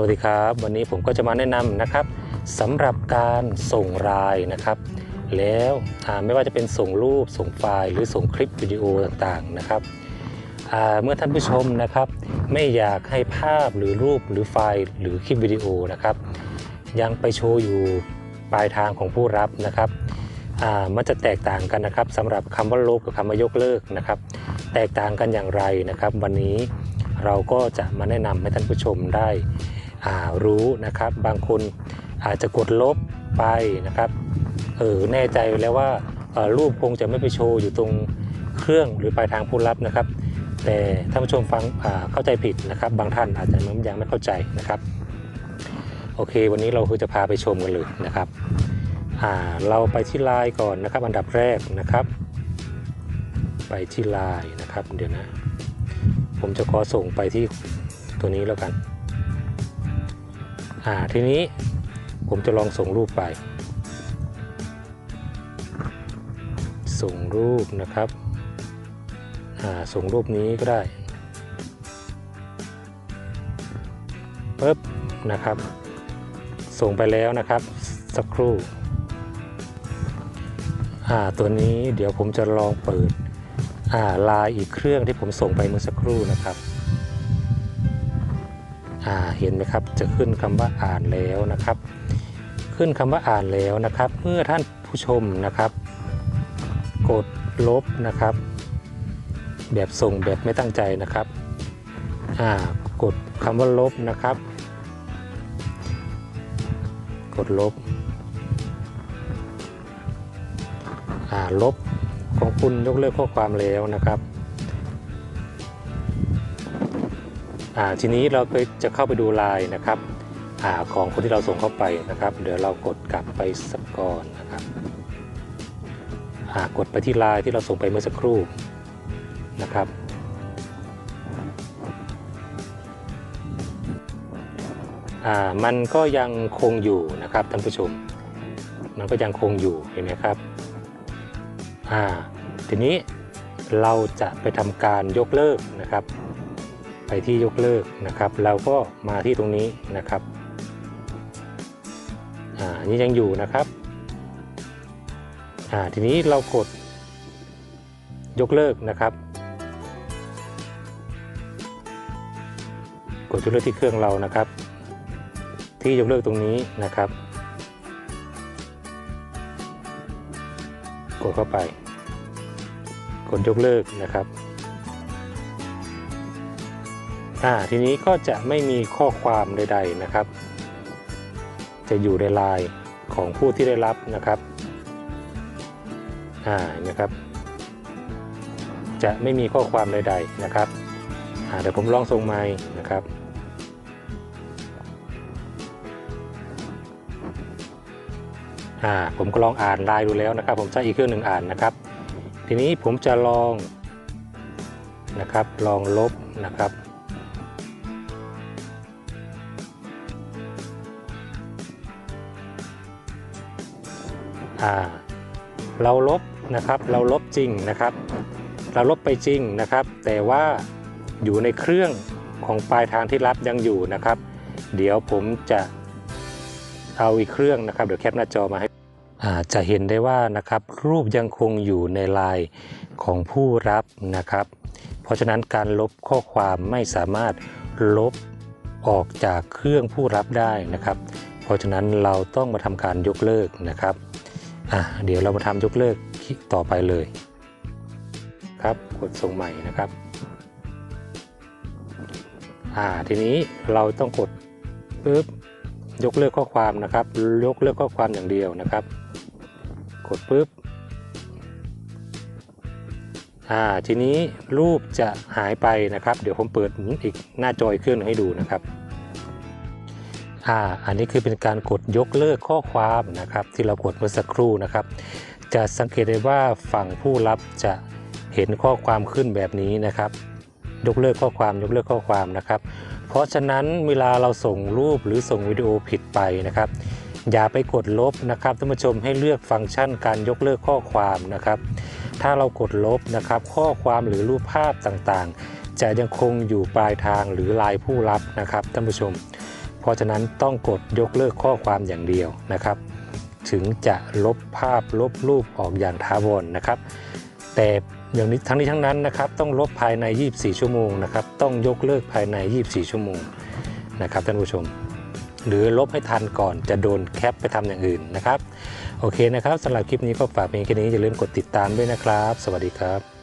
วัสดีครับ วันนี้ผมก็จะมาแนะนำนะครับสำหรับการส่งไลน์นะครับ แล้วไม่ว่าจะเป็นส่งรูปส่งไฟล์ หรือส่งคลิปวิดีโอต่างๆนะครับเมื่อท่านผู้ชมนะครับ ไม่อยากให้ภาพหรือรูปหรือไฟล์ หรือคลิปวิดีโอนะครับ ยังไปโชว์อยู่ปลายทางของผู้รับนะครับมันจะแตกต่างกันนะครับสำหรับคำว่าลบกับคำว่ายกเลิกนะครับ แตกต่างกันอย่างไรนะครับ วันนี้เราก็จะมาแนะนำให้ท่านผู้ชมได้ รู้นะครับ บางคนอาจจะกดลบไปนะครับเออแน่ใจแล้วว่ารูปคงจะไม่ไปโชว์อยู่ตรงเครื่องหรือปลายทางผู้รับนะครับ แต่ท่านผู้ชมฟังเข้าใจผิดนะครับ บางท่านอาจจะยังไม่เข้าใจนะครับ โอเค วันนี้เราคือจะพาไปชมกันเลยนะครับเราไปที่ไลน์ก่อนนะครับ อันดับแรกนะครับ ไปที่ไลน์นะครับเดี๋ยวนะ ผมจะขอส่งไปที่ตัวนี้แล้วกัน อ่าทีนี้ผมจะลองส่งรูปไป ส่งรูปนะครับอ่าส่งรูปนี้ก็ได้ปึ๊บนะครับ ส่งไปแล้วนะครับ สักครู่อ่าตัวนี้เดี๋ยวผมจะลองเปิดอ่าลายอีกเครื่องที่ผมส่งไปเมื่อสักครู่นะครับ อ่าเห็นไหมครับ จะขึ้นคำว่าอ่านแล้วนะครับ ขึ้นคำว่าอ่านแล้วนะครับ เมื่อท่านผู้ชมนะครับ กดลบนะครับ แบบส่งแบบไม่ตั้งใจนะครับอ่ากดคำว่าลบนะครับ กดลบอ่าลบของคุณยกเลิกข้อความแล้วนะครับ ทีนี้เราก็จะเข้าไปดูไลน์นะครับอของคนที่เราส่งเข้าไปนะครับ เดี๋ยวเรากดกลับไปสักก่อนนะครับกดไปที่ไลน์ที่เราส่งไปเมื่อสักครู่นะครับมันก็ยังคงอยู่นะครับท่านผู้ชม มันก็ยังคงอยู่เห็นไหมครับทีนี้เราจะไปทำการยกเลิกนะครับ ไปที่ยกเลิกนะครับ เราก็มาที่ตรงนี้นะครับอ่าอันนี้ยังอยู่นะครับอ่าทีนี้เรากดยกเลิกนะครับ กดยกเลิกที่เครื่องเรานะครับ ที่ยกเลิกตรงนี้นะครับ กดเข้าไป กดยกเลิกนะครับ อ่าทีนี้ก็จะไม่มีข้อความใด ๆนะครับ จะอยู่ในลน์ของผู้ที่ได้รับนะครับอ่านะครับ จะไม่มีข้อความใด ๆนะครับอ่าเดี๋ยวผมลองส่งไม้นะครับอ่าผมก็ลองอ่านลน์ดูแล้วนะครับ ผมใช้อีกเครื่องหนึ่งอ่านนะครับ ทีนี้ผมจะลองนะครับ ลองลบนะครับ เราลบนะครับเราลบจริงนะครับ เราลบไปจริงนะครับ แต่ว่าอยู่ในเครื่องของปลายทางที่รับยังอยู่นะครับ เดี๋ยวผมจะเอาอีกเครื่องนะครับ เดี๋ยวแคปหน้าจอมาให้จะเห็นได้ว่านะครับรูปยังคงอยู่ในลน์ของผู้รับนะครับ เพราะฉะนั้นการลบข้อความไม่สามารถลบออกจากเครื่องผู้รับได้นะครับ เพราะฉะนั้นเราต้องมาทำการยกเลิกนะครับ อะเดี๋ยวเรามาทำยกเลิกต่อไปเลย ครับกดส่งใหม่นะครับอ่าทีนี้เราต้องกดปึ๊บยกเลิกข้อความนะครับ ยกเลิกข้อความอย่างเดียวนะครับ กดปุ๊บอ่าทีนี้รูปจะหายไปนะครับ เดี๋ยวผมเปิดอีกหน้าจออีกเครื่องหนึงให้ดูนะครับ อ่าอันนี้คือเป็นการกดยกเลิกข้อความนะครับ ที่เรากดเมื่อสักครู่นะครับ จะสังเกตได้ว่าฝั่งผู้รับจะเห็นข้อความขึ้นแบบนี้นะครับ ยกเลิกข้อความยกเลิกข้อความนะครับ เพราะฉะนั้นเวลาเราส่งรูปหรือส่งวิดีโอผิดไปนะครับ อย่าไปกดลบนะครับท่านผู้ชมให้เลือกฟังก์ชันการยกเลิกข้อความนะครับ ถ้าเรากดลบนะครับ ข้อความหรือรูปภาพต่างๆ จะยังคงอยู่ปลายทางหรือลายผู้รับนะครับท่านผู้ชม ราะฉะนั้นต้องกดยกเลิกข้อความอย่างเดียวนะครับ ถึงจะลบภาพลบรูปออกอย่างถาวรนะครับ แต่อย่างนี้ทั้งนี้ทั้งนั้นนะครับ ต้องลบภายใน 24 ชั่วโมงนะครับ ต้องยกเลิกภายใน 24 ชั่วโมงนะครับท่านผู้ชม หรือลบให้ทันก่อนจะโดนแคปไปทำอย่างอื่นนะครับ โอเคนะครับสำหรับคลิปนี้ก็ฝากเพียงแค่นี้อย่าลืมกดติดตามด้วยนะครับ สวัสดีครับ